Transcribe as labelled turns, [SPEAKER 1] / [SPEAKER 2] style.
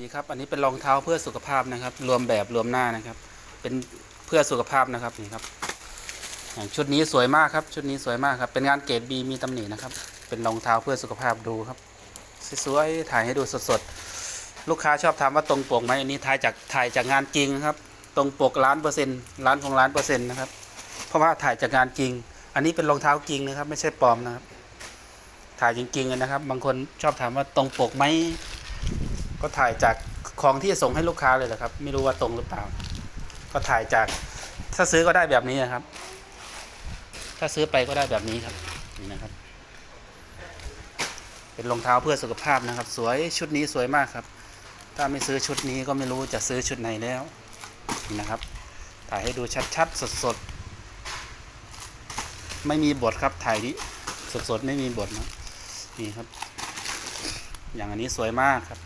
[SPEAKER 1] ดีครับ อันนี้เป็นรองเท้าเพื่อสุขภาพนะครับ รวมแบบรวมหน้านะครับ เป็นเพื่อสุขภาพนะครับนี่ครับชุดนี้สวยมากครับ ชุดนี้สวยมากครับ เป็นงานเกรดบีมีตำหนินะครับ เป็นรองเท้าเพื่อสุขภาพดูครับสวยๆถ่ายให้ดูสดๆ ลูกค้าชอบถามว่าตรงปกไหมอันนี้ถ่ายจากถ่ายจากงานจริงครับ ตรงปกล้านเปอร์เซ็นต์ล้านของล้านเปอร์เซ็นต์นะครับ เพราะว่าถ่ายจากงานจริง อันนี้เป็นรองเท้าจริงนะครับ ไม่ใช่ปลอมนะครับ ถ่ายจริงๆนะครับ บางคนชอบถามว่าตรงปกไหม ก็ถ่ายจากของที่ส่งให้ลูกค้าเลยแหละครับ ไม่รู้ว่าตรงหรือเปล่า ก็ถ่ายจากถ้าซื้อก็ได้แบบนี้นะครับ ถ้าซื้อไปก็ได้แบบนี้ครับนี่นะครับ เป็นรองเท้าเพื่อสุขภาพนะครับ สวยชุดนี้สวยมากครับ ถ้าไม่ซื้อชุดนี้ก็ไม่รู้จะซื้อชุดไหนแล้วนี่นะครับ ถ่ายให้ดูชัดๆสดๆไม่มีบทครับถ่ายนี้สดๆไม่มีบทนะนี่ครับ อย่างอันนี้สวยมากครับ